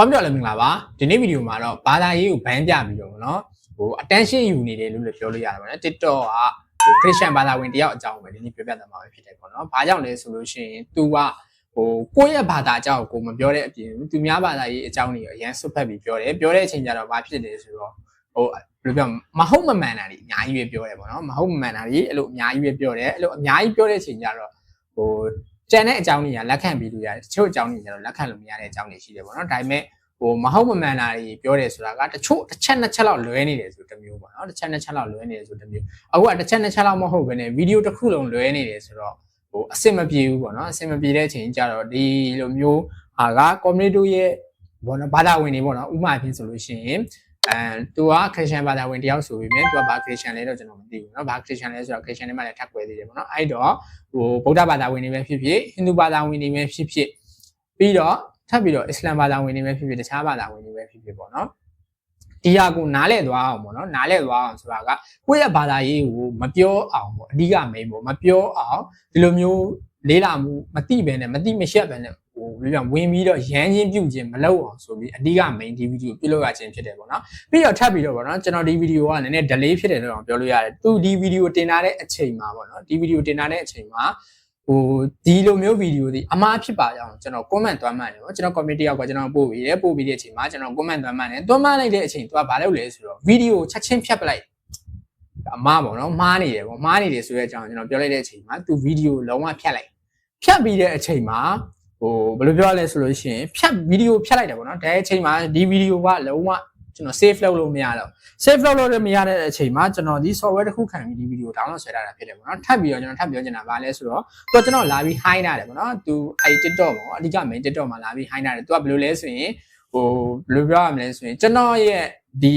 ကွန်ပျူတာလည်းမင်္ဂလာပါဒီနေ့ဗီဒီယိုမှာတော့ဘာသာရေးကိုဘန်းပြပြီးတော့ဗောနော်ဟို attention ယူနေတယ်လို့လည်းပြောလို့ရတယ်ဗောနော် TikTok ကဟို Christian ဘာသာဝင်တယောက်အကြောင်းပဲဒီနေ့ပြောပြသွားမှာပဲဖြစ်တယ်ဗောနော်ဘာကြောင့်လဲဆိုလို့ရှိရင် तू ကဟိုကိုယ့်ရဲ့ဘာသာအကြောင်းကိုမပြောတဲ့အပြင်သူများဘာသာရေးအကြောင်းတွေအရင်ဆွတ်ဖက်ပြီးပြောတယ်ပြောတဲ့အချိန်ကျတော့ဘာဖြစ်တယ်ဆိုတော့ဟိုဘယ်လိုပြောမဟုတ်မမှန်တာတွေအများကြီးပဲပြောတယ်ဗောနော်မဟုတ်မမှန်တာတွေအဲ့လိုအများကြီးပဲပြောတယ်အဲ့လိုအများကြီးပြောတဲ့အချိန်ကျတော့ဟို ကျန်တဲ့အကြောင်းတွေကလက်ခံပြီးလို့ရတယ်တချို့အကြောင်းတွေကျတော့လက်ခံလို့မရတဲ့အကြောင်းတွေရှိတယ်ဗောနော်ဒါပေမဲ့ဟိုမဟုတ်မမှန်တာတွေပြောတယ်ဆိုတာကတချို့တစ်ချက်နှစ်ချက်လောက်လွဲနေတယ်ဆိုတစ်မျိုးပေါ့နော်တစ်ချက်နှစ်ချက်လောက်လွဲနေတယ်ဆိုတစ်မျိုးအခုကတစ်ချက်နှစ်ချက်လောက်မဟုတ်ဘဲနဲ့ဗီဒီယိုတစ်ခုလုံးလွဲနေတယ်ဆိုတော့ဟိုအဆင်မပြေဘူးပေါ့နော်အဆင်မပြေတဲ့အချိန်ကျတော့ဒီလိုမျိုးဟာက community ရဲ့ဘောနော်ဘာသာဝင်တွေပေါ့နော်ဥပမာဖြင့်ဆိုလို့ရှိရင် အဲသူကခရစ်ယာန်ဘာသာဝင်တယောက်ဆိုပြီးမြဲသူကဘာခရစ်ယာန်လဲတော့ကျွန်တော်မသိဘူးเนาะဘာခရစ်ယာန်လဲဆိုတော့ခရစ်ယာန်တွေမှလည်းထပ်ကွဲသေးတယ်ပေါ့နော်အဲ့တော့ဟိုဗုဒ္ဓဘာသာဝင်တွေပဲဖြစ်ဖြစ်ဟိန္ဒူဘာသာဝင်တွေပဲဖြစ်ဖြစ်ပြီးတော့ထပ်ပြီးတော့အစ္စလာမ်ဘာသာဝင်တွေပဲဖြစ်ဖြစ်တခြားဘာသာဝင်တွေပဲဖြစ်ဖြစ်ပေါ့နော်ဒီဟာကိုနားလဲသွားအောင်ပေါ့နော်နားလဲသွားအောင်ဆိုတာကကိုယ့်ရဲ့ဘာသာရေးကိုမပြောအောင်ပေါ့အဓိကမိန်ပေါ့မပြောအောင်ဒီလိုမျိုးလေးလာမှုမတိပဲနဲ့မတိမရှက်ပဲနဲ့ ဟိုဘယ်လိုပြောဝင်ပြီးတော့ရမ်းချင်းပြုတ်ချင်းမလုပ်အောင်ဆိုပြီးအဓိကမိန်ဒီဗီဒီယိုပြုလုပ်ရခြင်းဖြစ်တယ်ပေါ့နော်ပြီးတော့ထပ်ပြီးတော့ပေါ့နော်ကျွန်တော်ဒီဗီဒီယိုကလည်းနည်းနည်း delay ဖြစ်တယ်လို့တော့ပြောလို့ရတယ်သူဒီဗီဒီယိုတင်ထားတဲ့အချိန်မှာပေါ့နော်ဒီဗီဒီယိုတင်ထားတဲ့အချိန်မှာဟိုဒီလိုမျိုးဗီဒီယိုဒီအမှားဖြစ်ပါကြောင်းကျွန်တော် comment သွားမှတ်တယ်ပေါ့ကျွန်တော် community ရောက်ကကျွန်တော်ပို့ပြီးတယ်ပို့ပြီးတဲ့အချိန်မှာကျွန်တော် comment သွားမှတ်တယ်သွားမှတ်လိုက်တဲ့အချိန်သူကဘာလုပ်လဲဆိုတော့ဗီဒီယိုချက်ချင်းဖြတ်ပလိုက်အမှားပေါ့နော်မှားနေတယ်ပေါ့မှားနေတယ်ဆိုတဲ့အကြောင်းကျွန်တော်ပြောလိုက်တဲ့အချိန်မှာသူဗီဒီယိုလုံးဝဖြတ်လိုက်ဖြတ်ပြီးတဲ့အချိန်မှာ ဟိုဘယ်လိုပြောရလဲဆိုလို့ရှိရင်ဖြတ်ဗီဒီယိုဖြတ်လိုက်တယ်ပေါ့နော်ဒါအချိန်မှာဒီဗီဒီယိုကလုံးဝကျွန်တော် save လုပ်လို့မရတော့ save လုပ်လို့မရတဲ့အချိန်မှာကျွန်တော်ဒီ software တစ်ခုခံပြီးဒီဗီဒီယို download ဆွဲထားတာဖြစ်တယ်ပေါ့နော်ထပ်ပြီးတော့ကျွန်တော်ထပ်ပြောချင်တာဗာလဲဆိုတော့သူကကျွန်တော်လာပြီး high နာတယ်ပေါ့နော်သူအဲ့ TikTok ပေါ့အဓိက main TikTok မှာလာပြီး high နာတယ်သူကဘယ်လိုလဲဆိုရင်ဟိုဘယ်လိုပြောရမလဲဆိုရင်ကျွန်တော်ရဲ့ဒီ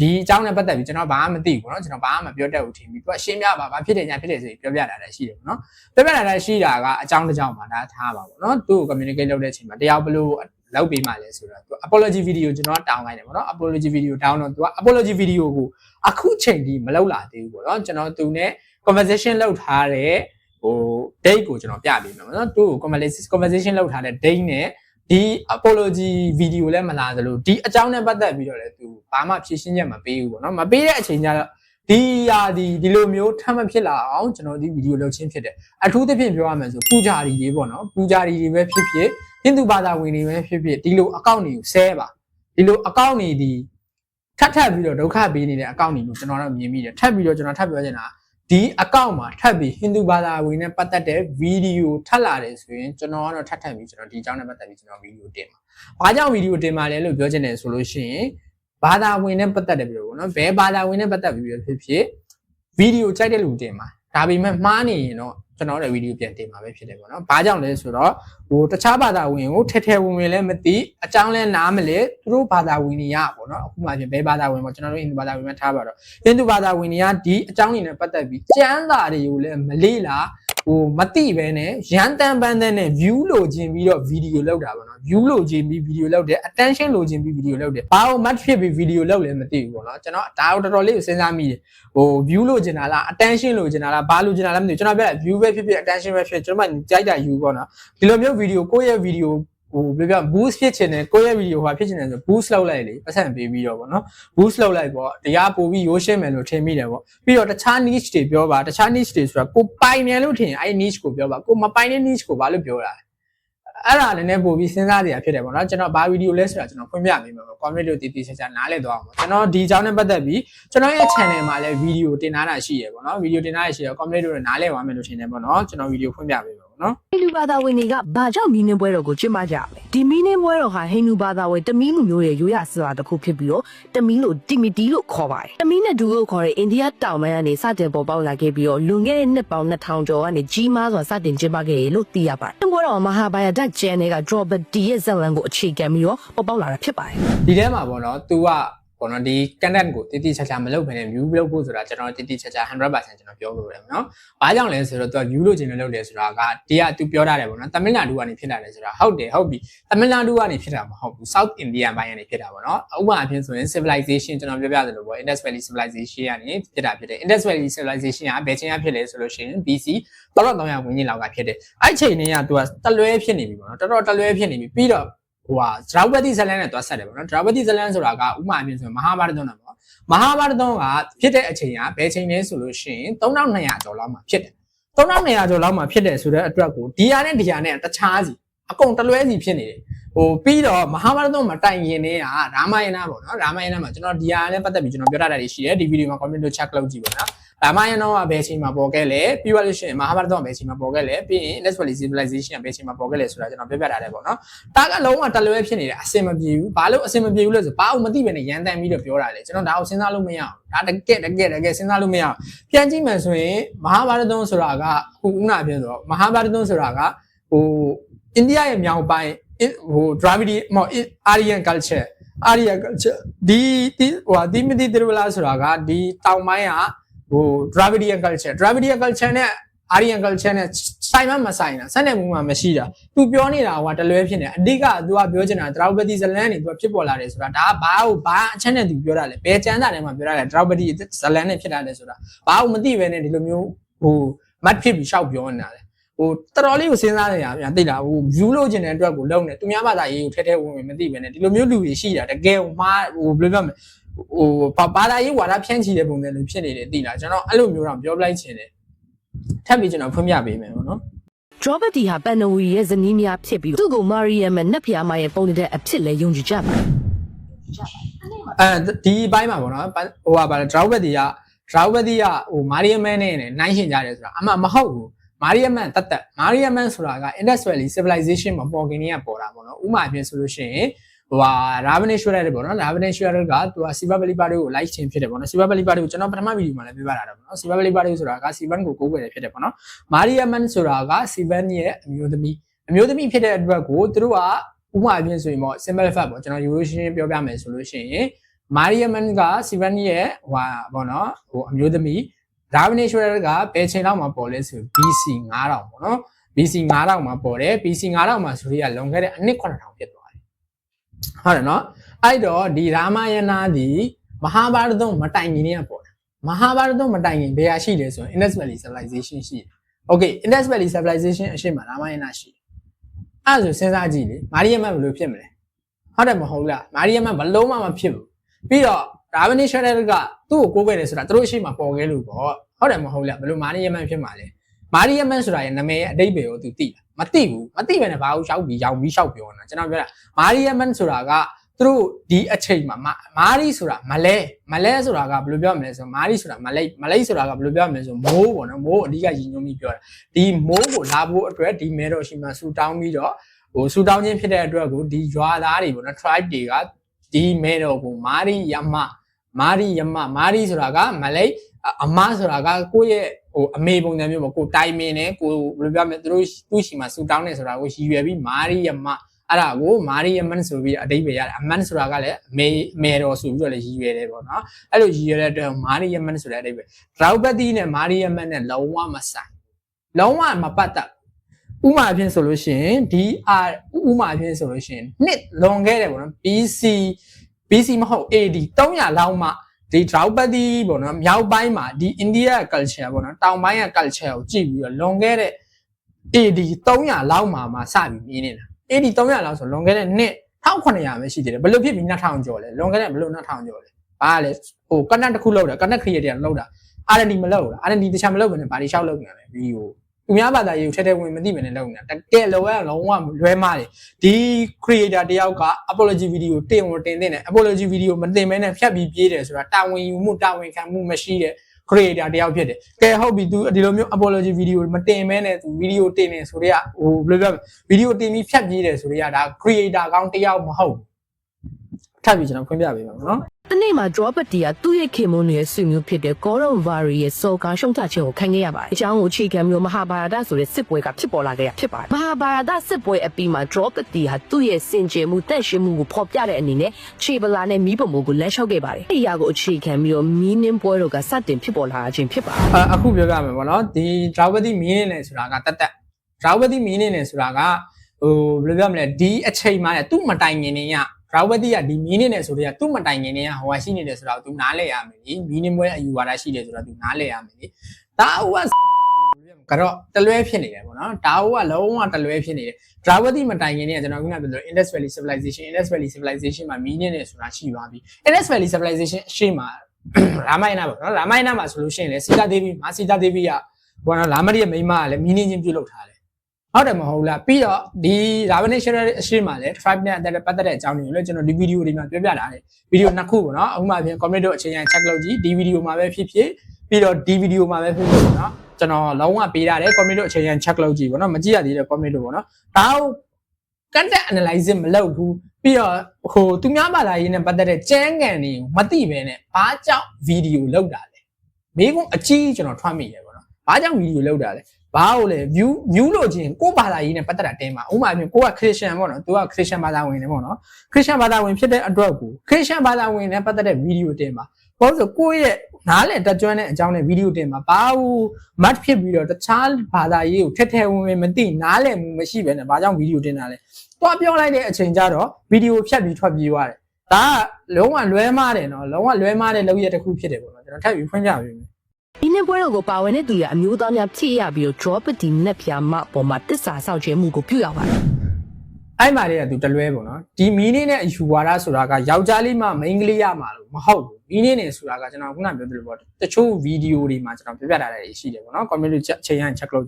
ဒီအကြောင်းနဲ့ပတ်သက်ပြီးကျွန်တော်ဘာမှမသိဘူးပေါ့နော်ကျွန်တော်ဘာမှမပြောတတ်ဘူးထင်ပြီးသူကရှင်းပြပါဘာဖြစ်တယ်ညာဖြစ်တယ်ဆိုပြီးပြောပြတာလည်းရှိတယ်ပေါ့နော်ပြောပြတာလည်းရှိတာကအကြောင်းတစ်ကြောင်းပါဒါထားပါပေါ့နော်သူ့ကို communicate လုပ်တဲ့အချိန်မှာတရားဘယ်လိုလောက်ပေးမှလဲဆိုတော့သူ apology video ကျွန်တော်တောင်းလိုက်တယ်ပေါ့နော် apology video တောင်းတော့သူက apology video ကိုအခုချိန်ထိမလောက်လာသေးဘူးပေါ့နော်ကျွန်တော်သူနဲ့ conversation လုပ်ထားတဲ့ဟို date ကိုကျွန်တော်ပြပေးမယ်ပေါ့နော်သူ့ကို conversation conversation လုပ်ထားတဲ့ date နဲ့ ဒီ apology video လည်းမလာသလိုဒီအကြောင်းနဲ့ပတ်သက်ပြီးတော့လည်းသူဘာမှဖြေရှင်းချက်မပေးဘူးပေါ့နော်မပေးတဲ့အချိန်ကျတော့ဒီဟာဒီဒီလိုမျိုးထပ်မဖြစ်လာအောင်ကျွန်တော်ဒီဗီဒီယိုလုပ်ချင်းဖြစ်တယ်အထူးသဖြင့်ပြောရမယ်ဆိုပူဂျာရီတွေပေါ့နော်ပူဂျာရီတွေပဲဖြစ်ဖြစ်ဟိန္ဒူဘာသာဝင်တွေပဲဖြစ်ဖြစ်ဒီလိုအကောင့်တွေကိုဆဲပါဒီလိုအကောင့်တွေဒီထပ်ထပ်ပြီးတော့ဒုက္ခပေးနေတဲ့အကောင့်တွေကိုကျွန်တော်တို့မြင်မိတယ်ထပ်ပြီးတော့ကျွန်တော်ထပ်ပြောချင်တာ ဒီအကောင့်မှာထပ်ပြီးဟိန္ဒူဘာသာဝင်နဲ့ပတ်သက်တဲ့ဗီဒီယိုထပ်လာတယ်ဆိုရင်ကျွန်တော်ကတော့ထပ်ထပ်ပြီးကျွန်တော်ဒီအကြောင်းနဲ့ပတ်သက်ပြီးကျွန်တော်ဗီဒီယိုတင်ပါ။ဘာကြောင့်ဗီဒီယိုတင်ပါလဲလို့ပြောချင်တယ်ဆိုလို့ရှိရင်ဘာသာဝင်နဲ့ပတ်သက်တယ်ပြောပေါ့နော်။ဘယ်ဘာသာဝင်နဲ့ပတ်သက်ပြီးဖြစ်ဖြစ်ဗီဒီယိုကြိုက်တဲ့လူတင်ပါ။ဒါပေမဲ့မှားနေရင်တော့ ကျွန်တော်တို့ဗီဒီယိုပြန်တင်မှာပဲဖြစ်တယ်ပေါ့နော်။ဘာကြောင့်လဲဆိုတော့ဟိုတခြားဘာသာဝင်ကိုထဲထဲဝင်ဝင်လည်းမသိအကြောင်းလည်းနားမလဲသူတို့ဘာသာဝင်တွေရပေါ့နော်။အခုမှပြင်ဘယ်ဘာသာဝင်ပေါ့ကျွန်တော်တို့ဟိန္ဒူဘာသာဝင်မှထားပါတော့ဟိန္ဒူဘာသာဝင်တွေကဒီအကြောင်းတွေနဲ့ပတ်သက်ပြီးကျမ်းစာတွေကိုလည်းမလေးလား ဟိုမတိပဲနဲ့ရန်တန်ပန်းတဲ့နဲ့ view လိုချင်ပြီးတော့ video လောက်တာပေါ့နော် view လိုချင်ပြီး video လောက်တယ် attention လိုချင်ပြီး video လောက်တယ်ဘာလို့ match ဖြစ်ပြီး video လောက်လဲမသိဘူးပေါ့နော်ကျွန်တော်ဒါတော့တော်တော်လေးကိုစဉ်းစားမိတယ်ဟို view လိုချင်တာလား attention လိုချင်တာလားဘာလိုချင်တာလဲမသိဘူးကျွန်တော်ပြော view ပဲဖြစ်ဖြစ် attention ပဲဖြစ်ကျွန်တော်မှကြိုက်တာ you ပေါ့နော်ဒီလိုမျိုး video ကိုယ့်ရဲ့ video ဟိုဘယ်ပြော boost ဖြစ်ချင်တယ်ကိုယ့်ရဲ့ video ဟိုဖြစ်ချင်တယ်ဆို boost လုပ်လိုက်လေပတ်စံပေးပြီးတော့ဗောနော် boost လုပ်လိုက်ပေါ့တရားပို့ပြီးရိုးရှင်းမယ်လို့ထင်မိတယ်ဗောပြီးတော့တခြား niche တွေပြောပါတခြား niche တွေဆိုတာကိုပိုင်တယ်လို့ထင်အဲ့ niche ကိုပြောပါကိုမပိုင်တဲ့ niche ကိုဘာလို့ပြောတာအဲ့ဒါလည်းနည်းပို့ပြီးစဉ်းစားကြရဖြစ်တယ်ဗောနော်ကျွန်တော်ဘာ video လဲဆိုတာကျွန်တော်ဖွင့်ပြပေးမယ်ဗော comment လို့တည်တည်ချာချာနားလည်သွားအောင်ဗောကျွန်တော်ဒီအကြောင်းနဲ့ပတ်သက်ပြီးကျွန်တော်ရဲ့ channel မှာလည်း video တင်ထားတာရှိရဗောနော် video တင်ထားရရှိရ comment လို့နားလည်သွားမယ်လို့ထင်တယ်ဗောနော်ကျွန်တော် video ဖွင့်ပြပေးမ ယ်ဗောနော်ဟိန္ဒူဘာသာဝင်တွေကဘာကြောင့်မီးနှင်းပွဲတော်ကိုကျင်းပကြလဲဒီမီးနှင်းပွဲတော်ဟာဟိန္ဒူဘာသာဝင်တမီးလူမျိုးရဲ့ရိုးရာစကားတစ်ခုဖြစ်ပြီးတော့တမီးလို့တီမီတီလို့ခေါ်ပါတယ်တမီးနဲ့ဒူလို့ခေါ်တဲ့အိန္ဒိယတောင်ပိုင်းကနေစတင်ပေါ်ပေါက်လာခဲ့ပြီးတော့လွန်ခဲ့တဲ့နှစ်ပေါင်း2000ကျော်ကနေကြီးမားစွာစတင်ကျင်းပခဲ့ရလို့သိရပါတယ်။ပွဲတော်မဟာဘာယာဒတ်ကျန်တွေက Robert D ရဲ့ဇာတ်လမ်းကိုအခြေခံပြီးတော့ပေါ်ပေါက်လာတာဖြစ်ပါတယ်ဒီထဲမှာပေါ့နော် तू က ပေါ့နော်ဒီ content ကိုတိတိကျကျမလုပ်ဘဲနဲ့ view လုပ်ဖို့ဆိုတာကျွန်တော်တိတိကျကျ100%ကျွန်တော်ပြောလို့ရတယ်နော်။ဘာကြောင့်လဲဆိုတော့ तू view လုပ်ခြင်းနဲ့လုပ်တယ်ဆိုတာကဒီက तू ပြောထားတယ်ပေါ့နော်။တမင်နာဒူကနေဖြစ်လာတယ်ဆိုတာဟုတ်တယ်ဟုတ်ပြီ။တမင်နာဒူကနေဖြစ်တာမဟုတ်ဘူး။ South Indian ဘိုင်းကနေဖြစ်တာပေါ့နော်။ဥပမာအဖြစ်ဆိုရင် civilization ကျွန်တော်ပြောပြသလိုပေါ့ Indus Valley civilization ကနေဖြစ်တာဖြစ်တယ်။ Indus Valley civilization ကဘယ်ချိန်ကဖြစ်လဲဆိုလို့ရှိရင် BC တော်တော်300ဝန်းကျင်လောက်ကဖြစ်တယ်။အဲ့ချိန်တွေက तू ကတလွဲဖြစ်နေပြီပေါ့နော်။တော်တော်တလွဲဖြစ်နေပြီပြီးတော့ ဟိုဟာဒရာဝတိဇလန်နဲ့သွားဆက်တယ်ပေါ့နော်ဒရာဝတိဇလန်ဆိုတာကဥမာအပြင်ဆိုမဟာဗာရတုံးတာပေါ့မဟာဗာရတုံးကဖြစ်တဲ့အချိန်ကဘယ်ချိန်လဲဆိုလို့ရှိရင်3200ကျော်လောက်မှာဖြစ်တယ်3200ကျော်လောက်မှာဖြစ်တယ်ဆိုတဲ့အတွက်ကိုဒီဟာနဲ့ဒီဟာနဲ့တခြားစီအကုန်တလွဲစီဖြစ်နေတယ်ဟိုပြီးတော့မဟာဗာရတုံးမှာတိုင်ရင်နေတာရာမယဏပေါ့နော်ရာမယဏမှာကျွန်တော်ဒီဟာနဲ့ပတ်သက်ပြီးကျွန်တော်ပြောထားတာတွေရှိတယ်ဒီဗီဒီယိုမှာ comment လို့ check လုပ်ကြည့်ပါနော် ရာမာယဏောကဘယ်အချိန်မှာပေါ်ခဲ့လဲပြီးရလို့ရှိရင်မဟာဗာရတောကဘယ်အချိန်မှာပေါ်ခဲ့လဲပြီးရင် let's valley civilization ကဘယ်အချိန်မှာပေါ်ခဲ့လဲဆိုတာကျွန်တော်ပြောပြထားတယ်ပေါ့နော်တာကလုံးဝတလွဲဖြစ်နေတယ်အဆင်မပြေဘူးဘာလို့အဆင်မပြေဘူးလဲဆိုဘာအောင်မသိပဲနဲ့ရန်တမ်းပြီးတော့ပြောတာလေကျွန်တော်ဒါအောင်စဉ်းစားလို့မရအောင်ဒါတကယ်တကယ်တကယ်စဉ်းစားလို့မရအောင်ပြန်ကြည့်မှဆိုရင်မဟာဗာရတောဆိုတာကဟိုဦးနာပြန်ဆိုတော့မဟာဗာရတောဆိုတာကဟိုအိန္ဒိယရဲ့မြောက်ပိုင်းဟို dravidi ဟို aryan culture aryan culture ဒီဟိုဒီမတိတိရဝလာဆိုတာကဒီတောင်ပိုင်းက ဟို Dravidian culture Dravidian culture နဲ့ Aryan culture နဲ့ဆိုင်မမဆိုင်တာဆက်နေမှုမှမရှိတာသူပြောနေတာဟိုတလွဲဖြစ်နေအဓိကသူကပြောချင်တာ Draupadi ဇလန်နေသူဖြစ်ပေါ်လာတယ်ဆိုတာဒါကဘာကိုဘာအချက်နဲ့သူပြောတာလဲဘယ်ကျမ်းစာထဲမှာပြောတာလဲ Draupadi ဇလန်နဲ့ဖြစ်တာလဲဆိုတာဘာကိုမသိပဲနဲ့ဒီလိုမျိုးဟိုမတ်ဖြစ်ပြီးရှောက်ပြောနေတာလေဟိုတော်တော်လေးကိုစဉ်းစားနေရပြန်သိလားဟို view လို့ကျင်တဲ့အတွက်ကိုလုံးနေသူများဘာသာရေးကိုထဲထဲဝင်ဝင်မသိပဲနဲ့ဒီလိုမျိုးလူတွေရှိတာတကယ်ဟိုမှာဟိုဘယ်လိုပြောမလဲ ဟိုဘာသာရေးဝါဒဖြန့်ချီတဲ့ပုံစံလိုဖြစ်နေတယ်သိလားကျွန်တော်အဲ့လိုမျိုးတော့ပြောပလိုက်ချင်တယ်ထပ်ပြီးကျွန်တော်ဖွင့်ပြပေးမယ်ပေါ့နော် Robert ဒီဟာပန်နဝီရဲ့ဇနီးများဖြစ်ပြီးသူ့ကိုမာရီယမ်နဲ့နတ်ဖျားမရဲ့ပုံနေတဲ့အဖြစ်လဲယုံကြည်ကြပါအဲဒီဘိုင်းမှာပေါ့နော်ပန်းဟိုဟာဗါဒရာဝတ်တီကဒရာဝတ်တီကဟိုမာရီယမန်နဲ့နိုင်ရှင်ကြတယ်ဆိုတာအမှမဟုတ်ဘူးမာရီယမန်တတ်တက်မာရီယမန်ဆိုတာက Indus Valley Civilization မှာပေါ်ကင်းနေကပေါ်တာပေါ့နော်ဥမာအပြင်ဆိုလို့ရှိရင် ဟိုဟာရာဗနေရှွရတဲ့ပေါ့နော်ရာဗနေရှွရကသူကစီဘဘလီပါတီကို like ချင်းဖြစ်တယ်ပေါ့နော်စီဘဘလီပါတီကိုကျွန်တော်ပထမဗီဒီယိုမှာလည်းပြောပြတာတော့ပေါ့နော်စီဘဘလီပါတီဆိုတာကစီဗန်ကိုကိုးကွယ်တယ်ဖြစ်တယ်ပေါ့နော်မာရီယမန်ဆိုတာကစီဗန်ရဲ့အမျိုးသမီးအမျိုးသမီးဖြစ်တဲ့အတွက်ကိုသူတို့ကဥမာအပြင်ဆိုရင်ပေါ့ simple fact ပေါ့ကျွန်တော် evolution ပြောပြမယ်ဆိုလို့ရှိရင်မာရီယမန်ကစီဗန်ရဲ့ဟိုဘောနော်ဟိုအမျိုးသမီးဒါဗနေရှွဲကဘယ်ချိန်လောက်မှာပေါ်လဲဆို BC 9000ပေါ့နော် BC 9000မှာပေါ်တယ် BC 9000မှာဆိုရင်ကလွန်ခဲ့တဲ့အနှစ်9000ဖြစ်သွားတယ် ဟုတ်တယ်နော်အဲ့တော့ဒီရာမယနာဒီမဟာဗာရသုံမတိုင်ခင်เนี่ยပေါ့မဟာဗာရသုံမတိုင်ခင်ဘယ်ဟာရှိလဲဆိုရင် Indus Valley Civilization ရှိတယ်။ Okay Indus Valley Civilization အရှိမရာမယနာရှိတယ်။အဲ့ဒါဆိုစဉ်းစားကြည့်လေမာရီယမတ်ဘယ်လိုဖြစ်မလဲ။ဟုတ်တယ်မဟုတ်လားမာရီယမတ်ဘလုံးမှမဖြစ်ဘူး။ပြီးတော့ဒါဗနီရှယ်ရယ်ကသူ့ကိုကိုးခဲ့တယ်ဆိုတာသူတို့ရှိမှပေါ်ခဲ့လို့ပေါ့။ဟုတ်တယ်မဟုတ်လားဘယ်လိုမာရီယမတ်ဖြစ်မှာလဲ။မာရီယမတ်ဆိုတာရဲ့နာမည်ရဲ့အတိတ်ပဲကိုသူသိတာ မသိဘူးမသိပဲနဲ့ဘာလို့ရှောက်ပြီးရောင်ပြီးရှောက်ပြောနေတာကျွန်တော်ပြောတာမာရီယမန်ဆိုတာကသူတို့ဒီအချိန်မှာမာရီဆိုတာမလဲမလဲဆိုတာကဘယ်လိုပြောမလဲဆိုမာရီဆိုတာမလိမလိဆိုတာကဘယ်လိုပြောမလဲဆိုမိုးပေါ့နော်မိုးအဓိကရည်ညွှန်းပြီးပြောတာဒီမိုးကိုလာဖို့အတွက်ဒီမဲတော်ရှိမှဆူတောင်းပြီးတော့ဟိုဆူတောင်းခြင်းဖြစ်တဲ့အတွက်ကိုဒီရွာသားတွေပေါ့နော် tribe တွေကဒီမဲတော်ကိုမာရီယမမာရီယမမာရီဆိုတာကမလိအမဆိုတာကကိုယ့်ရဲ့ ဟိုအမေပုံစံမျိုးပေါ့ကိုတိုင်မင်နဲ့ကိုဘယ်လိုပြောမလဲသူတို့သူ့ရှိမှာဆူတောင်းနေဆိုတာကိုရည်ရွယ်ပြီးမာရီယမအဲ့ဒါကိုမာရီယမန်ဆိုပြီးအတိတ်ပဲရတယ်အမန်ဆိုတာကလည်းအမေအမေတော်ဆိုပြီးတော့လည်းရည်ရွယ်တယ်ပေါ့နော်အဲ့လိုရည်ရွယ်တဲ့အတွက်မာရီယမန်ဆိုတဲ့အတိတ်ပဲဒရောပတိနဲ့မာရီယမန်နဲ့လုံးဝမဆိုင်လုံးဝမပတ်သက်ဥမာအဖြစ်ဆိုလို့ရှိရင်ဒီအာဥမာအဖြစ်ဆိုလို့ရှိရင်နှစ်လွန်ခဲ့တယ်ပေါ့နော် BC BC မဟုတ် AD 300လောက်မှ ဒီ Draupadi ပေါ့နော်မြောက်ပိုင်းမှာဒီ India culture ပေါ့နော်တောင်ပိုင်းက culture ကိုကြည့်ပြီးတော့လွန်ခဲ့တဲ့ AD 300လောက်မှမှစပြီးမြင်နေတာ AD 300လောက်ဆိုလွန်ခဲ့တဲ့နှစ်1900ပဲရှိသေးတယ်ဘယ်လိုဖြစ်ပြီး2000ကျော်လဲလွန်ခဲ့တဲ့ဘယ်လို2000ကျော်လဲဘာလဲဟို content တစ်ခုလောက်တာ content creator လောက်တာ R&D မလောက်တာ R&D တခြားမလောက်ဘဲနဲ့ဘာတွေရှောက်လုပ်နေလဲဗီဒီယို သူများဘာသာရေးကိုထဲထဲဝင်မသိမနဲ့လုပ်နေတာတကယ်လောရလုံးဝလွဲမားတယ်ဒီ creator တယောက်က apology video တင်ဝင်တင်တင်တယ် apology video မတင်မဲနဲ့ဖြတ်ပြီးပြေးတယ်ဆိုတာတာဝန်ယူမှုတာဝန်ခံမှုမရှိတဲ့ creator တယောက်ဖြစ်တယ်ကဲဟုတ်ပြီ तू ဒီလိုမျိုး apology video မတင်မဲနဲ့ तू video တင်နေဆိုတော့ဟိုဘယ်လိုပြောမလဲ video တင်ပြီးဖြတ်ပြေးတယ်ဆိုတော့ဒါ creator ကောင်းတယောက်မဟုတ်ထပ်ပြီးကျွန်တော်ဖွင့်ပြပေးပါမယ်နော် တနေ့မှာ Robert ဒီဟာသူ့ရဲ့ခင်မွန်းရဲ့ဆွေမျိုးဖြစ်တဲ့ Goron Vari ရဲ့စော်ကားရှုံးချခြင်းကိုခံခဲ့ရပါတယ်။အကြောင်းကိုအခြေခံပြီးမဟာ ഭാ ရတဆိုတဲ့စစ်ပွဲကဖြစ်ပေါ်လာခဲ့ရဖြစ်ပါတယ်။မဟာ ഭാ ရတစစ်ပွဲအပြီးမှာ Robert ဒီဟာသူ့ရဲ့စင်ကြယ်မှုတက်ရှင်မှုကိုဖော်ပြတဲ့အနေနဲ့ခြေပလာနဲ့မီးပုံမိုးကိုလက်လျှောက်ခဲ့ပါတယ်။ဒီအရာကိုအခြေခံပြီးတော့မီးနှင်းပွဲတို့ကစတင်ဖြစ်ပေါ်လာခြင်းဖြစ်ပါတယ်အအခုပြောပြမယ်ပေါ့နော်ဒီ Draupadi မင်းနေဆိုတာကတတ်တက် Draupadi မင်းနေဆိုတာကဟိုဘယ်လိုပြောမလဲဒီအချိန်မှလည်းသူ့မတိုင်ငင်နေရ Draupadi ကဒီမင်းနေဆိုတော့သူ့မတိုင်ငင်နေရဟိုဟာရှိနေတယ်ဆိုတော့ तू နားလဲရမယ်လीမင်းနေပွဲအယူဝါဒရှိတယ်ဆိုတော့ तू နားလဲရမယ်လीဒါဟိုကကတော့တလွဲဖြစ်နေတယ်ပေါ့နော်ဒါကလုံးဝတလွဲဖြစ်နေတယ် Drawati မတိုင်ခင်နေကျွန်တော်ခုနပြောလို့ Indus Valley Civilization Indus Valley Civilization မှာမီးနေတယ်ဆိုတာရှိသွားပြီ Indus Valley Civilization အရှိမှာရာမိုင်းနာပေါ့နော်ရာမိုင်းနာမှာဆိုလို့ရှိရင်လေစီတာဒေဗီမာစီတာဒေဗီကဘောနော်လာမရီရဲ့မိန်းမကလည်းမီးနေချင်းပြုတ်လောက်ထားတယ် ဟုတ်တယ်မဟုတ်လားပြီးတော့ဒီ Ravaneshwar အရှိမှာလည်း tribe နဲ့အတက်ပတ်သက်တဲ့အကြောင်းတွေကိုလည်းကျွန်တော်ဒီဗီဒီယိုတွေမှာပြောပြထားတယ်ဗီဒီယိုနှစ်ခုပေါ့နော်အခုမှပြင် comment တို့အချိန်ရ check လုပ်ကြည့်ဒီဗီဒီယိုမှာပဲဖြစ်ဖြစ်ပြီးတော့ဒီဗီဒီယိုမှာပဲဖြစ်ဖြစ်ပေါ့နော်ကျွန်တော်လုံးဝပေးထားတယ် comment တို့အချိန်ရ check လုပ်ကြည့်ပေါ့နော်မကြည့်ရသေးတဲ့ comment တို့ပေါ့နော်ဒါကို content analysis မလုပ်ဘူးပြီးတော့ဟိုသူများဘာသာရေးနဲ့ပတ်သက်တဲ့ကျန်းကန်တွေကိုမသိဘဲနဲ့ဘာကြောင့်ဗီဒီယိုလောက်တာလဲမိကုန်းအကြီးကျွန်တော်ထွတ်မိတယ်ပေါ့နော်ဘာကြောင့်ဗီဒီယိုလောက်တာလဲ ဘာလို့လဲ view view လို့ချင်းကိုယ့်ဘာသာရေးနဲ့ပတ်သက်တာတင်းမှာဥပမာမျိုးကိုက Christian ပေါ့နော်သူက Christian ဘာသာဝင်နေပေါ့နော် Christian ဘာသာဝင်ဖြစ်တဲ့အတွက်ကို Christian ဘာသာဝင်နဲ့ပတ်သက်တဲ့ဗီဒီယိုတင်မှာဘာလို့ဆိုကိုယ့်ရဲ့နားလည်တက်ကြွတဲ့အကြောင်းနဲ့ဗီဒီယိုတင်မှာဘာလို့ match ဖြစ်ပြီးတော့တခြားဘာသာရေးကိုထက်ထဲဝင်ဝင်မသိနားလည်မှုမရှိဘဲနဲ့ဘာကြောင့်ဗီဒီယိုတင်တာလဲသွားပြောလိုက်တဲ့အချိန်ကျတော့ဗီဒီယိုဖြတ်ပြီးထွက်ပြေးသွားတယ်။ဒါကလုံးဝလွဲမားတယ်နော်လုံးဝလွဲမားတဲ့လုပ်ရတစ်ခုဖြစ်တယ်ပေါ့နော်ကျွန်တော်ထပ်ပြီးဖွင့်ကြပါမယ် ဒီနေ့ပွဲတော်ကိုပါဝင်တဲ့သူတွေအမျိုးသားများဖြည့်ရပြီးတော့ drop ဒီနက်ဖြာမပေါ်မှာတစ္ဆာဆောက်ခြင်းမှုကိုပြုရပါတယ်။အဲ့မှာတည်းကသူတလွဲပေါ့နော်ဒီမီနင်းနဲ့အယူဝါဒဆိုတာကယောက်ျားလေးမှမိန်းကလေးရမှာလို့မဟုတ်ဘူး။မီနင်းနဲ့ဆိုတာကကျွန်တော်ခုနပြောသလိုပေါ့တချို့ဗီဒီယိုတွေမှာကျွန်တော်ပြပြထားတာတွေရှိတယ်ပေါ့နော် community ချိန်ရန် check လုပ်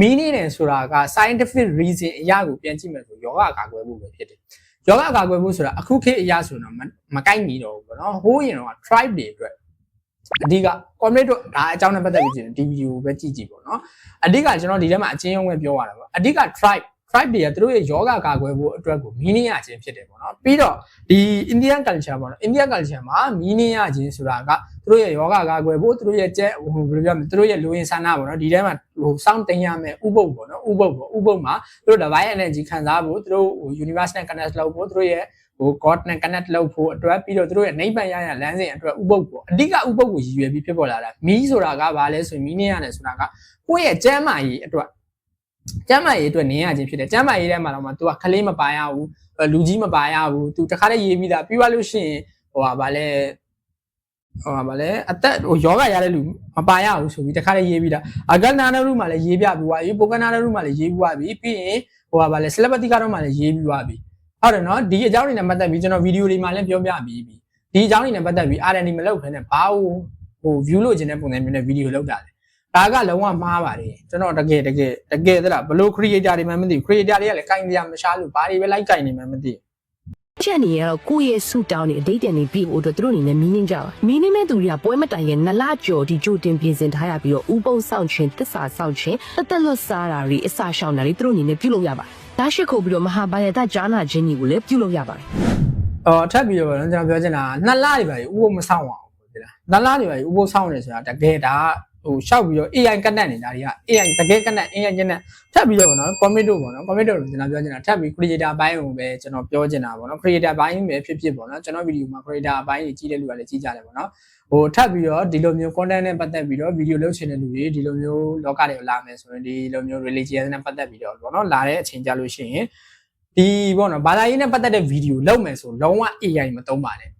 မီနင်းနဲ့ဆိုတာက scientific reason အရာကိုပြန်ကြည့်မယ်ဆိုယောဂကာကွယ်ဖို့ပဲဖြစ်တယ်။ယောဂကာကွယ်ဖို့ဆိုတာအခုခေတ်အရာဆိုတော့မကိုက်ညီတော့ဘူးပေါ့နော်။ဟိုးရင်တော့ tribe တွေအတွက် အဓိက comment တို့ဒါအကြောင်းနဲ့ပတ်သက်ပြီးဒီဗီဒီယိုပဲကြည့်ကြည့်ပေါ့နော်အဓိကကျွန်တော်ဒီထဲမှာအချင်းရုံးပဲပြောရတာပေါ့အဓိက tribe tribe တွေကသူတို့ရဲ့ယောဂကာကွယ်ဖို့အတွက်ကိုမီးနင်းရခြင်းဖြစ်တယ်ပေါ့နော်ပြီးတော့ဒီ Indian culture ပေါ့နော် Indian culture မှာမီးနင်းရခြင်းဆိုတာကသူတို့ရဲ့ယောဂကာကွယ်ဖို့သူတို့ရဲ့ကျဲဟိုဘယ်လိုပြောမလဲသူတို့ရဲ့လူဝင်ဆန္ဒပေါ့နော်ဒီထဲမှာဟိုစောင့်တင်ရမယ်ဥပုပ်ပေါ့နော်ဥပုပ်ပေါ့ဥပုပ်မှာသူတို့ divine energy ခံစားဖို့သူတို့ဟို universe နဲ့ connect လုပ်ဖို့သူတို့ရဲ့ ဟို god နဲ့ connect လုပ်ဖို့အတွက်ပြီးတော့သူတို့ရဲ့နိဗ္ဗာန်ရရလမ်းစဉ်အတွက်ဥပုပ်ပေါ့အဓိကဥပုပ်ကိုရည်ရွယ်ပြီးဖြစ်ပေါ်လာတာမီးဆိုတာကဘာလဲဆိုရင်မီးနင်းရတယ်ဆိုတာကကိုယ့်ရဲ့ကျမ်းမာရေးအတွက်ကျမ်းမာရေးအတွက်နင်းရခြင်းဖြစ်တယ်ကျမ်းမာရေးထဲမှာတော့မှ तू ကခလေးမပါရဘူးလူကြီးမပါရဘူး तू တခါတည်းရေးပြီးသားပြီးသွားလို့ရှိရင်ဟိုဟာဗာလဲဟိုဟာဗာလဲအသက်ဟိုယောဂရတဲ့လူမပါရဘူးဆိုပြီးတခါတည်းရေးပြီးသားအဂနာနရုမှာလည်းရေးပြပြီးသွားပြီပိုကနာနရုမှာလည်းရေးပြီးသွားပြီပြီးရင်ဟိုဟာဗာလဲဆလပတိကတော့မှာလည်းရေးပြီးသွားပြီ ဟုတ်တယ်နော်ဒီအကြောင်းတွေနဲ့ပတ်သက်ပြီးကျွန်တော်ဗီဒီယိုတွေမှာလည်းပြောပြပြီးပြီဒီအကြောင်းတွေနဲ့ပတ်သက်ပြီး R&D မလုပ်ဘဲနဲ့ဘာလို့ဟို view လို့ခြင်းတဲ့ပုံစံမျိုးနဲ့ဗီဒီယိုလောက်တာလဲဒါကလုံးဝမှားပါတယ်ကျွန်တော်တကယ်တကယ်တကယ်သလားဘလို့ creator တွေမှမသိဘူး creator တွေကလည်းကင်ကြမရှားလို့ဘာတွေပဲလိုက်ကင်နေမှမသိဘူးချက်နေရတော့ကိုယ့်ရဲ့ဆူတောင်းနေအတိတ်တန်နေပြီးဖို့အတွက်သူတို့အနေနဲ့မီးနင်းကြပါမီးနင်းတဲ့သူတွေကပွဲမတိုင်ရဲ့နလကြော်ဒီကြိုတင်ပြင်ဆင်ထားရပြီးတော့ဥပုံဆောင်ခြင်းတစ္ဆာဆောင်ခြင်းတသက်လွတ်စားတာတွေအစာရှောင်တာတွေသူတို့အနေနဲ့ပြုလုပ်ရပါ တယ်ဒါရှိခိုးပြီးတော့မဟာဘာယတကြားနာခြင်းတွေကိုလည်းပြုလုပ်ရပါတယ်အော်ထပ်ပြီးတော့ဗောနော်ကျွန်တော်ပြောချင်တာကနှစ်လတွေပါဥပုပ်မဆောင်အောင်ဟုတ်လားနှစ်လတွေပါဥပုပ်ဆောင်နေဆိုတာတကယ်ဒါ ဟိုရှောက်ပြီးတော့ AI ကတ်တက်နေတာတွေက AI တကယ်ကတ်တက် AI ညနဲ့ထပ်ပြီးတော့ဗောနော် comment တို့ဗောနော် comment တို့ကျွန်တော်ပြောချင်တာထပ်ပြီး creator ဘိုင်းကိုပဲကျွန်တော်ပြောချင်တာဗောနော် creator ဘိုင်းပဲဖြစ်ဖြစ်ဗောနော်ကျွန်တော်ဗီဒီယိုမှာ creator ဘိုင်းကြီးကြီးတဲ့လူကလည်းကြီးကြတယ်ဗောနော်ဟိုထပ်ပြီးတော့ဒီလိုမျိုး content နဲ့ပတ်သက်ပြီးတော့ဗီဒီယိုလုပ်ချင်တဲ့လူတွေဒီလိုမျိုးလောကတွေကိုလာမယ်ဆိုရင်ဒီလိုမျိုး religion နဲ့ပတ်သက်ပြီးတော့ဗောနော်လာတဲ့အချိန်ကြလို့ရှိရင်ဒီပေါ့နော်ဘာသာရေးနဲ့ပတ်သက်တဲ့ဗီဒီယိုလုပ်မယ်ဆိုလုံးဝ AI မသုံးပါနဲ့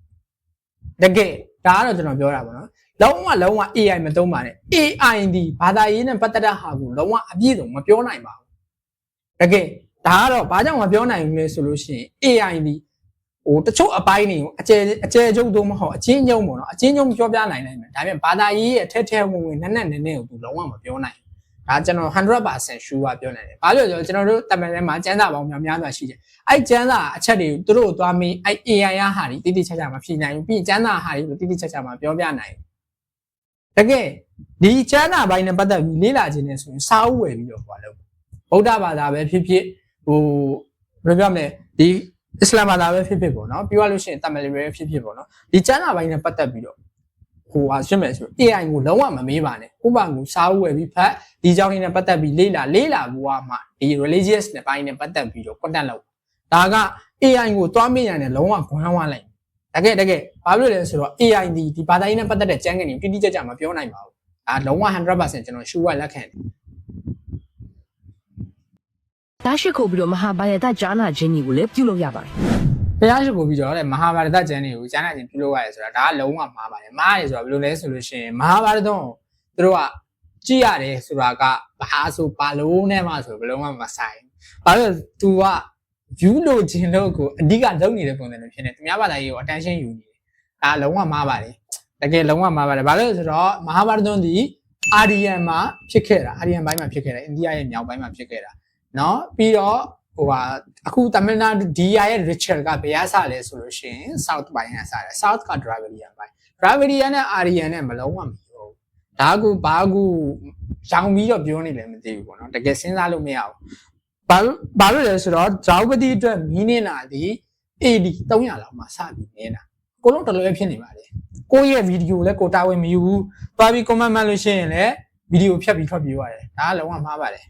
တကယ်ဒါကတော့ကျွန်တော်ပြောတာပေါ့နော် လုံးဝလုံးဝ AI မသုံးပါနဲ့ AI ဒီဘာသာရေးနဲ့ပတ်သက်တဲ့ဟာကိုလုံးဝအပြည့်စုံမပြောနိုင်ပါဘူးတကယ်ဒါကတော့ဘာကြောင့်မပြောနိုင်ဘူးလဲဆိုလို့ရှိရင် AI ဒီဟိုတချို့အပိုင်းတွေကိုအကျယ်အကျယ်ကျုပ်တော့မဟုတ်အချင်းချင်းပေါ့နော်အချင်းချင်းပြောပြနိုင်နိုင်မယ်ဒါပေမဲ့ဘာသာရေးရဲ့ထဲထဲဝင်ဝင်နက်နက်နဲနဲကိုသူလုံးဝမပြောနိုင်ဘူးဒါကျွန်တော်100% sure ကပြောနိုင်တယ်ဘာလို့လဲဆိုတော့ကျွန်တော်တို့တမန်ထဲမှာကျန်းစာပေါင်းများများစွာရှိတယ်အဲ့ကျန်းစာအချက်တွေကိုသူတို့သွားမင်းအဲ့ AI ရဟာတွေတိတိကျကျမဖြေနိုင်ဘူးပြီးရင်ကျန်းစာဟာတွေကိုတိတိကျကျမပြောပြနိုင်ဘူး တကယ်ဒီကျန်းစာပိုင်းနဲ့ပတ်သက်ပြီးလေ့လာခြင်းနဲ့ဆိုရင်စာအုပ်ဝယ်ပြီးတော့ဟောလို့ဗုဒ္ဓဘာသာပဲဖြစ်ဖြစ်ဟိုဘယ်လိုပြောမလဲဒီအစ္စလာမ်ဘာသာပဲဖြစ်ဖြစ်ပေါ့နော်ပြောရလို့ရှိရင်တမန်လေးပဲဖြစ်ဖြစ်ပေါ့နော်ဒီကျမ်းစာပိုင်းနဲ့ပတ်သက်ပြီးတော့ဟိုဟာရှင်းမယ်ဆို AI ကိုလုံးဝမမေးပါနဲ့ဥပမာကိုစားဝယ်ပြီးဖတ်ဒီကြောင်းလေးနဲ့ပတ်သက်ပြီးလေ့လာလေ့လာဘူးကမှဒီ religious နဲ့ပိုင်းနဲ့ပတ်သက်ပြီးတော့ content လုပ်ဒါက AI ကိုသွားမေးရတယ်လုံးဝခွန်းဝမ်းလိုက် တကယ်တကယ်ဘာဖြစ်လို့လဲဆိုတော့ AI ဒီဒီဘာသာရေးနဲ့ပတ်သက်တဲ့ကျမ်းကနေတိတိကျကျမပြောနိုင်ပါဘူးဒါလုံးဝ100%ကျွန်တော် sure လက်ခံတယ်ဒါရှိခိုးပြီးတော့မဟာဘာယတကြားနာခြင်းတွေကိုလည်းပြုလုပ်ရပါတယ်ဘုရားရှိခိုးပြီးတော့တဲ့မဟာဗာရတကျမ်းတွေကိုကျမ်းစာချင်းပြုလုပ်ရတယ်ဆိုတာဒါကလုံးဝမှားပါတယ်မှားတယ်ဆိုတာဘယ်လိုလဲဆိုလို့ရှိရင်မဟာဗာရတုံးသူတို့ကကြည့်ရတယ်ဆိုတာကဘာဆိုဘာလို့နဲ့မှဆိုဘယ်လုံးမှမဆိုင်ဘာလို့ तू က ယူလို့ခြင်းလို့ကိုအဓိကလုပ်နေတဲ့ပုံစံလိုဖြစ်နေသူများဘာသာရေးကို attention ယူနေတယ်ဒါလုံးဝမှားပါတယ်တကယ်လုံးဝမှားပါတယ်ဘာလို့လဲဆိုတော့မဟာဗာရတ်သွန်ဒီအာရီယန်မှာဖြစ်ခဲ့တာအာရီယန်ဘိုင်းမှာဖြစ်ခဲ့တာအိန္ဒိယရဲ့မြောက်ဘိုင်းမှာဖြစ်ခဲ့တာเนาะပြီးတော့ဟိုဟာအခုတမန်နာဒီယာရဲ့ ritual ကဘယ်ရဆလဲဆိုလို့ရှင် south ဘိုင်းကဆတယ် south က dravidian ဘိုင်း dravidian နဲ့ aryan နဲ့မလုံးဝမပြောဘူးဒါကဘာကူရောင်ပြီးတော့ပြောနေလည်းမသိဘူးပေါ့နော်တကယ်စဉ်းစားလို့မရဘူး ဘာလို့ဘာလို့လဲဆိုတော့ Draupadi အတွက်မီးနေတာဒီ AD 300လောက်မှစပြီးနေတာကိုလုံးတလွဲဖြစ်နေပါလေကိုယ့်ရဲ့ဗီဒီယိုလည်းကိုတာဝန်မယူဘူးသွားပြီး comment မှတ်လို့ရှိရင်လည်းဗီဒီယိုဖြတ်ပြီးထွက်ပြေးရတယ်ဒါကလုံးဝမှားပါတယ်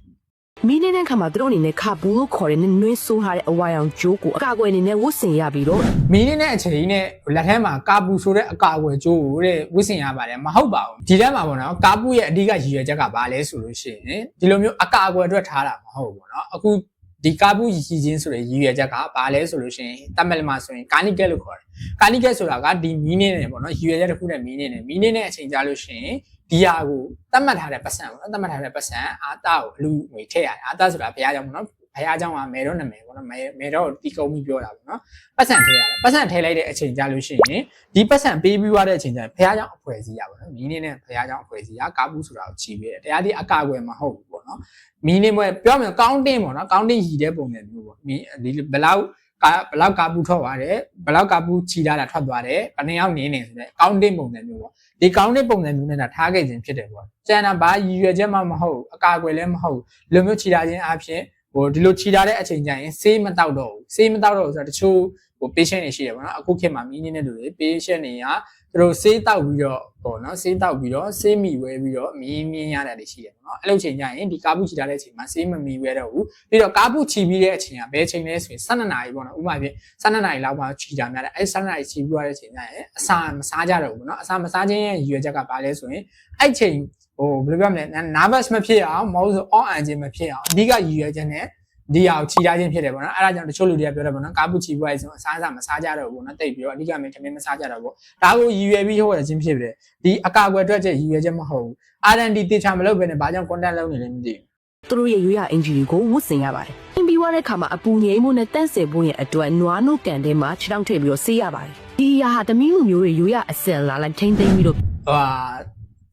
မီးနေတဲ့ခါမှာသူတို့အနေနဲ့ခါဘူးလို့ခေါ်တဲ့နွေးဆိုးထားတဲ့အဝါရောင်ဂျိုးကိုအကာအကွယ်အနေနဲ့ဝတ်ဆင်ရပြီးတော့မီးနဲ့အချိန်နဲ့လက်ထဲမှာကာပူဆိုတဲ့အကာအကွယ်ကျိုးကိုတဲ့ဝစ်စင်ရပါတယ်မဟုတ်ပါဘူးဒီထဲမှာပေါ့နော်ကာပူရဲ့အဓိကရည်ရွယ်ချက်ကဘာလဲဆိုလို့ရှိရင်ဒီလိုမျိုးအကာအကွယ်အတွက်ထားတာမဟုတ်ဘူးပေါ့နော်အခုဒီကာပူရည်ချင်းဆိုတဲ့ရည်ရွယ်ချက်ကဘာလဲဆိုလို့ရှိရင်တမန်လမှာဆိုရင်ကာနီကက်လို့ခေါ်တယ်ကာနီကက်ဆိုတာကဒီမီးနဲ့နဲ့ပေါ့နော်ရည်ရွယ်ချက်တစ်ခုနဲ့မီးနဲ့နဲ့မီးနဲ့နဲ့အချိန်ကြာလို့ရှိရင် ဒီဟာကိုတတ်မှတ်ထားတဲ့ပတ်စံပေါ့နော်တတ်မှတ်ထားတဲ့ပတ်စံအာတာကိုအလူငွေထည့်ရတယ်အာတာဆိုတာဘုရားကြောင့်ပေါ့နော်ဘုရားကြောင့်ကမဲတော့နာမည်ပေါ့နော်မဲမဲတော့တီကုံပြီးပြောတာပေါ့နော်ပတ်စံထည့်ရတယ်ပတ်စံထည့်လိုက်တဲ့အချိန်ကြာလို့ရှိရင်ဒီပတ်စံပေးပြီးွားတဲ့အချိန်ကျရင်ဘုရားကြောင့်အဖွဲစည်းရပါတော့မီးနေနဲ့ဘုရားကြောင့်အဖွဲစည်းရကားဘူးဆိုတာကိုချီးပေးတယ်တရားဒီအကာအကွယ်မဟုတ်ဘူးပေါ့နော်မီးနေမွဲပြောမယ်ကောင်းတင်းပေါ့နော်ကောင်းတင်းရည်တဲ့ပုံစံမျိုးပေါ့မီးဒီဘယ်လောက် ကာဘလောက်ကာပူထွက်သွားတယ်ဘလောက်ကာပူချီလာတာထွက်သွားတယ်ဘယ်နှယောက်နေနေဆိုတဲ့ကောင်းတင်းပုံစံမျိုးပေါ့ဒီကောင်းတဲ့ပုံစံမျိုးနဲ့ထားခဲ့ခြင်းဖြစ်တယ်ပေါ့ကျန်တာဘာရည်ရွယ်ချက်မှမဟုတ်အကာအကွယ်လည်းမဟုတ်လူမျိုးချီလာခြင်းအဖြစ်ဟိုဒီလိုချီလာတဲ့အချိန်ကျရင်ဆေးမတောက်တော့ဘူးဆေးမတောက်တော့ဘူးဆိုတော့တချို့ဟို patient တွေရှိတယ်ပေါ့နော်အခုခေတ်မှာမီးနေတဲ့လူတွေ patient တွေက သူတို့ဆေးတောက်ပြီးတော့ပေါ့နော်ဆေးတောက်ပြီးတော့ဆေးမိဝဲပြီးတော့မီးမြင်းရတာတွေရှိတယ်ပေါ့နော်အဲ့လိုချိန်ကျရင်ဒီကာပူချီလာတဲ့အချိန်မှာဆေးမမီဝဲတော့ဘူးပြီးတော့ကာပူချီပြီးတဲ့အချိန်ကဘယ်ချိန်လဲဆိုရင်12နာရီပေါ့နော်ဥပမာဖြင့်12နာရီလောက်မှချီတာများတယ်အဲ့12နာရီချီပြီးသွားတဲ့အချိန်ကျရင်အစာမစားကြတော့ဘူးပေါ့နော်အစာမစားခြင်းရဲ့ရည်ရွယ်ချက်ကဘာလဲဆိုရင်အဲ့ချိန်ဟိုဘယ်လိုပြောမလဲ nervous မဖြစ်အောင်မဟုတ်ဆို on အန်ခြင်းမဖြစ်အောင်အဓိကရည်ရွယ်ချက်နဲ့ ဒီဟာကိုခြိထားခြင်းဖြစ်တယ်ပေါ့နော်အဲ့ဒါကြောင့်တချို့လူတွေကပြောတယ်ပေါ့နော်ကာပူချီပွားရေးဆိုအစားအစာမစားကြတော့ဘူးပေါ့နော်တိတ်ပြီးတော့အဓိကမင်းထမင်းမစားကြတော့ဘူးဒါကိုရည်ရွယ်ပြီးဟောရခြင်းဖြစ်တယ်ဒီအကာအကွယ်အတွက်ချက်ရည်ရွယ်ချက်မဟုတ်ဘူး R&D တေချာမလုပ်ဘဲနဲ့ဘာကြောင့် content လုပ်နေလဲမသိဘူးသူတို့ရဲ့ရိုးရအင်ဂျီတွေကိုဝတ်ဆင်ရပါတယ်။အင်ပြီးွားတဲ့ခါမှာအပူငြိမ်းမှုနဲ့တန့်စင်ဖို့ရဲ့အတွက်နွားနို့ကန်ထဲမှာခြေထောက်ထည့်ပြီးတော့ဆေးရပါတယ်။ဒီအရာဟာတမီးလူမျိုးတွေရိုးရအစင်လာလိုက်ထိမ့်သိမ့်ပြီးတော့ဟိုဟာ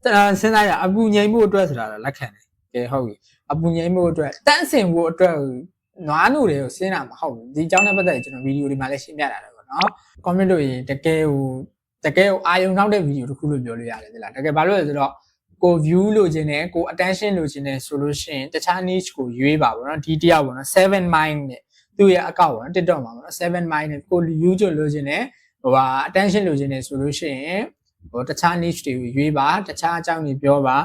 တရာစဉ်းစားရအပူငိမ့်မှုအတွက်ဆိုတာလက်ခံတယ်ကဲဟုတ်ပြီ အပူငိမ့်မှုအတွက်တန့်စင်မှုအတွက်နွားနုတွေကိုစဉ်းတာမဟုတ်ဘူးဒီအကြောင်းနဲ့ပတ်သက်ရင်ကျွန်တော်ဗီဒီယိုဒီမှာလည်းရှင်းပြတာတယ်ပေါ့နော် comment တို့ရင်တကယ်ဟိုတကယ်ဟိုအာယုံနောက်တဲ့ဗီဒီယိုတစ်ခုလို့ပြောလို့ရတယ်ဒီလားတကယ်ဘာလို့လဲဆိုတော့ကို view လို့ခြင်းနဲ့ကို attention လို့ခြင်းနဲ့ဆိုလို့ရှိရင်တခြား niche ကိုရွေးပါပေါ့နော်ဒီတယောက်ပေါ့နော်7 mind နဲ့သူ့ရဲ့အကောင့်ပေါ့နော် TikTok မှာပေါ့နော်7 mind နဲ့ကို view ချလို့ခြင်းနဲ့ဟိုဟာ attention လို့ခြင်းနဲ့ဆိုလို့ရှိရင်ဟိုတခြား niche တွေကိုရွေးပါတခြားအကြောင်းတွေပြောပါ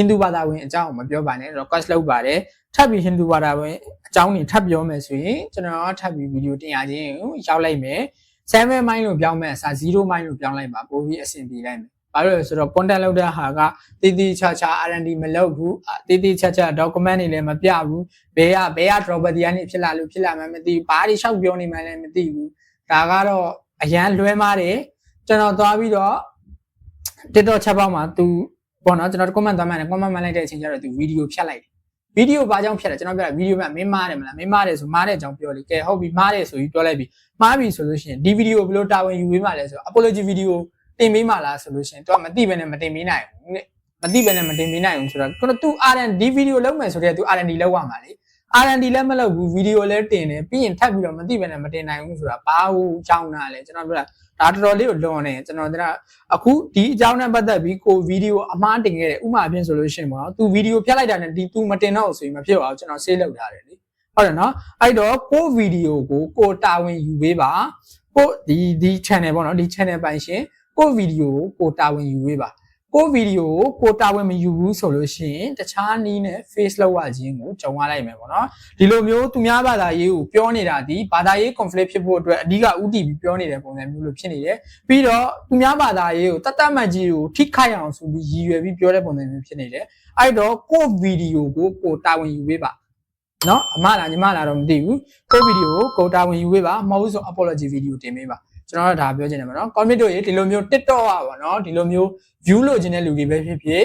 ဟိန္ဒူဘာသာဝင်အကြောင်းကိုမပြောပါနဲ့ request လုပ်ပါတယ်ထပ်ပြီးဟိန္ဒူဘာသာဝင်အကြောင်းတွေထပ်ပြောမယ်ဆိုရင်ကျွန်တော်ထပ်ပြီးဗီဒီယိုတင်ရခြင်းကိုရောက်လိုက်မယ်7 mind လို့ပြောင်းမဲ့အစား0 mind လို့ပြောင်းလိုက်ပါပို့ပြီးအဆင်ပြေလိုက်မယ်ဘာလို့လဲဆိုတော့ content လောက်တဲ့ဟာကတည်တည်ချာချာ R&D မလုပ်ဘူးတည်တည်ချာချာ document တွေလည်းမပြဘူးဘယ်ကဘယ်က drop တရားနေဖြစ်လာလို့ဖြစ်လာမှမသိဘူးဘာတွေလျှောက်ပြောနေမှလည်းမသိဘူးဒါကတော့အရန်လွဲမားတယ်ကျွန်တော်သွားပြီးတော့ TikTok ချက်ပေါက်မှာ तू ပေါ့နော်ကျွန်တော် comment သွားမှန်းတယ် comment မှန်းလိုက်တဲ့အချိန်ကျတော့သူဗီဒီယိုဖြတ်လိုက်တယ်ဗီဒီယိုဘာကြောင့်ဖြတ်လဲကျွန်တော်ပြောတာဗီဒီယိုကမင်းမားတယ်မလားမင်းမားတယ်ဆိုမားတဲ့အကြောင်းပြောလေကဲဟုတ်ပြီမားတယ်ဆိုပြီးပြောလိုက်ပြီမားပြီဆိုလို့ရှိရင်ဒီဗီဒီယိုဘယ်လိုတာဝန်ယူပေးမှလဲဆိုတော့ apology video တင်ပေးမှလားဆိုလို့ရှိရင်သူကမသိဘဲနဲ့မတင်ပေးနိုင်ဘူးမသိဘဲနဲ့မတင်ပေးနိုင်ဘူးဆိုတော့ကျွန်တော် तू R&D ဗီဒီယိုလုပ်မယ်ဆိုတော့ तू R&D လုပ်ရမှာလေ R&D လည်းမလုပ်ဘူးဗီဒီယိုလည်းတင်တယ်ပြီးရင်ထပ်ပြီးတော့မသိဘဲနဲ့မတင်နိုင်ဘူးဆိုတာဘာလို့ကြောင်းတာလဲကျွန်တော်ပြောတာဒါတော်တော်လေးကိုလွန်နေကျွန်တော်တို့အခုဒီအကြောင်းနဲ့ပတ်သက်ပြီးကိုဗီဒီယိုအမှားတင်ခဲ့တယ်ဥမာအဖြစ်ဆိုလို့ရှိရင်ပေါ့နော် तू ဗီဒီယိုဖြတ်လိုက်တာနဲ့ဒီ तू မတင်တော့ဘူးဆိုရင်မဖြစ်ပါဘူးကျွန်တော်ဆေးလုပ်ထားတယ်လေဟုတ်တယ်နော်အဲ့တော့ကိုဗီဒီယိုကိုကိုတာဝန်ယူပေးပါကိုဒီဒီ channel ပေါ့နော်ဒီ channel ပိုင်ရှင်ကိုဗီဒီယိုကိုကိုတာဝန်ယူပေးပါ ကိုဗီဒီယိုကိုတာဝန်မယူဘူးဆိုလို့ရှိရင်တခြားနည်းနဲ့ face လောက်ရခြင်းကိုကြုံရလိုက်မယ်ပေါ့နော်ဒီလိုမျိုးသူများဘာသာရေးကိုပြောနေတာဒီဘာသာရေး conflict ဖြစ်ဖို့အတွက်အဓိကဥတည်ပြီးပြောနေတဲ့ပုံစံမျိုးလိုဖြစ်နေတယ်ပြီးတော့သူများဘာသာရေးကိုတတ်တတ်မှတ်ကြီးကိုထိခိုက်အောင်ဆိုပြီးရည်ရွယ်ပြီးပြောတဲ့ပုံစံမျိုးဖြစ်နေတယ်အဲ့တော့ကိုဗီဒီယိုကိုကိုတာဝန်ယူပေးပါနော်အမလားညီမလားတော့မသိဘူးကိုဗီဒီယိုကိုကိုတာဝန်ယူပေးပါမဟုတ်ဘူးဆို apology video တင်ပေးပါ ကျွန်တော်တို့ဒါပြောချင်တယ်ပေါ့နော် comment တို့ရေဒီလိုမျိုး TikTok อ่ะပေါ့နော်ဒီလိုမျိုး view လိုချင်တဲ့လူတွေပဲဖြစ်ဖြစ်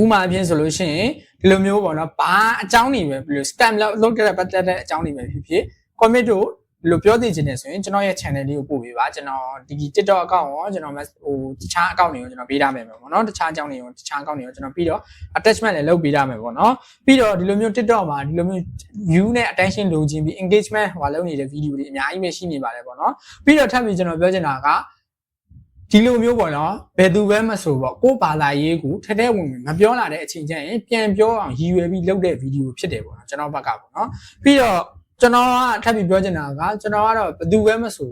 ဥပမာအဖြစ်ဆိုလို့ရှိရင်ဒီလိုမျိုးပေါ့နော်ဘာအကြောင်းနေပဲဘယ်လို stem လောက်လုပ်တဲ့ပတ်သက်တဲ့အကြောင်းနေပဲဖြစ်ဖြစ် comment တို့ဒီ လိုပြောသိချင်တယ်ဆိုရင်ကျွန်တော်ရဲ့ channel လေးကိုပို့ပေးပါကျွန်တော်ဒီ TikTok account ရောကျွန်တော်ဟိုတခြား account တွေကိုကျွန်တော်ပေးထားမယ်ပေါ့နော်တခြားအကြောင်းတွေကိုတခြား account တွေကိုကျွန်တော်ပြီးတော့ attachment လည်းလုပ်ပေးထားမယ်ပေါ့နော်ပြီးတော့ဒီလိုမျိုး TikTok မှာဒီလိုမျိုး view နဲ့ attention လိုချင်ပြီး engagement ဟိုလုပ်နေတဲ့ video တွေအများကြီးပဲရှိနေပါတယ်ပေါ့နော်ပြီးတော့ထပ်ပြီးကျွန်တော်ပြောချင်တာကဒီလိုမျိုးပေါ့နော်ဘယ်သူပဲမဆိုပေါ့ကိုယ်ဘာသာရေးကိုထက်တဲ့ဝင်မပြောလာတဲ့အချိန်ကျရင်ပြန်ပြောအောင်ရည်ရွယ်ပြီးလုပ်တဲ့ video ဖြစ်တယ်ပေါ့နော်ကျွန်တော်ဘက်ကပေါ့နော်ပြီးတော့ ကျွန်တော်ကထပ်ပြီးပြောချင်တာကကျွန်တော်ကတော့ဘယ်သူပဲမဆို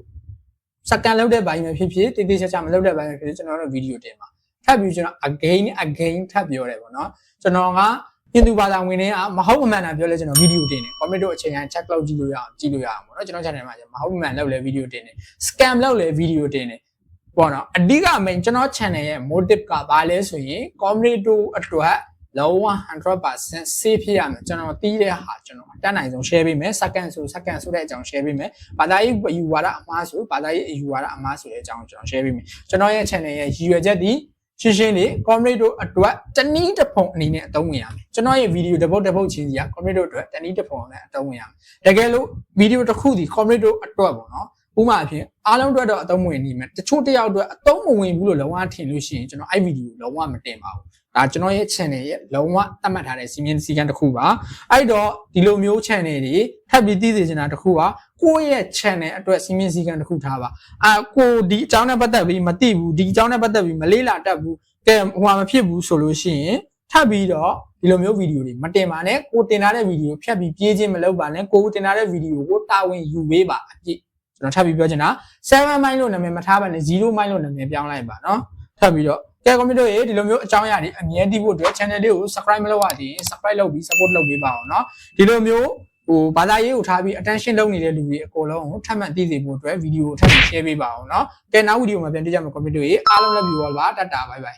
စကန်လုပ်တဲ့ဘိုင်းပဲဖြစ်ဖြစ်တိတိကျကျမလုပ်တဲ့ဘိုင်းပဲဖြစ်ဖြစ်ကျွန်တော်တို့ video တင်ပါထပ်ပြီးကျွန်တော် again again ထပ်ပြောတယ်ပေါ့နော်ကျွန်တော်ကပြင်သူဘာသာဝင်တွေကမဟုတ်အမှန်တာပြောလဲကျွန်တော် video တင်တယ် comment တို့အချိန်တိုင်း check လုပ်ကြည့်လို့ရအောင်ကြည့်လို့ရအောင်ပေါ့နော်ကျွန်တော် channel မှာမဟုတ်အမှန်လုပ်လဲ video တင်တယ် scam လုပ်လဲ video တင်တယ်ပေါ့နော်အဓိက main ကျွန်တော် channel ရဲ့ motive ကဘာလဲဆိုရင် comedy တို့အတွက် လုံးဝ100% safe ဖြစ်ရမယ်ကျွန်တော်တီးတဲ့ဟာကျွန်တော်အတတ်နိုင်ဆုံး share ပေးမယ် second ဆို second ဆိုတဲ့အကြောင်း share ပေးမယ်ဘာသာရေးအယူဝါဒအမှားဆိုဘာသာရေးအယူဝါဒအမှားဆိုတဲ့အကြောင်းကျွန်တော် share ပေးမယ်ကျွန်တော်ရဲ့ channel ရဲ့ရည်ရွယ်ချက်ဒီရှင်းရှင်းလေး comedy တို့အတွက်တနည်းတစ်ပုံအနေနဲ့အသုံးဝင်ရမယ်ကျွန်တော်ရဲ့ video တစ်ပုတ်တစ်ပုတ်ချင်းစီက comedy တို့အတွက်တနည်းတစ်ပုံနဲ့အသုံးဝင်ရမယ်တကယ်လို့ video တစ်ခုစီ comedy တို့အတွက်ပေါ့နော်ဥပမာအဖြစ်အားလုံးအတွက်တော့အသုံးဝင်နေမယ်တချို့တယောက်အတွက်အသုံးမဝင်ဘူးလို့လုံးဝထင်လို့ရှိရင်ကျွန်တော်အဲ့ video ကိုလုံးဝမတင်ပါဘူး ဒါကျွန်တော်ရဲ့ channel ရဲ့လုံးဝသတ်မှတ်ထားတဲ့စီမင်းစည်းကမ်းတစ်ခုပါအဲ့တော့ဒီလိုမျိုး channel တွေထပ်ပြီးသိစေချင်တာတစ်ခုကကိုယ့်ရဲ့ channel အတွက်စီမင်းစည်းကမ်းတစ်ခုထားပါအာကိုဒီအကြောင်းနဲ့ပတ်သက်ပြီးမသိဘူးဒီအကြောင်းနဲ့ပတ်သက်ပြီးမလေးလာတတ်ဘူးကဲဟိုမှာမဖြစ်ဘူးဆိုလို့ရှိရင်ထပ်ပြီးတော့ဒီလိုမျိုးဗီဒီယိုတွေမတင်ပါနဲ့ကိုတင်ထားတဲ့ဗီဒီယိုဖြတ်ပြီးပြေးခြင်းမလုပ်ပါနဲ့ကိုတင်ထားတဲ့ဗီဒီယိုကိုတာဝန်ယူပေးပါအပြည့်ကျွန်တော်ထပ်ပြီးပြောချင်တာ7 mile လို့နာမည်မထားပါနဲ့0 mile လို့နာမည်ပြောင်းလိုက်ပါเนาะထပ်ပြီးတော့ ကဲကွန်ပျူတာရေဒီလိုမျိုးအကြောင်းအရာတွေအမြဲတည်ဖို့အတွက် channel လေးကို subscribe မလုပ်ရသေးရင် subscribe လုပ်ပြီး support လုပ်ပေးပါအောင်เนาะဒီလိုမျိုးဟိုဘာသာရေးကိုထားပြီး attention လုပ်နေတဲ့လူတွေအကုန်လုံးကိုထပ်မံသိစေဖို့အတွက်ဗီဒီယိုကိုထပ်ပြီး share ပေးပါအောင်เนาะကဲနောက်ဗီဒီယိုမှာပြန်တွေ့ကြမယ်ကွန်ပျူတာရေအားလုံးလည်း viewer ပါတတ်တာ bye bye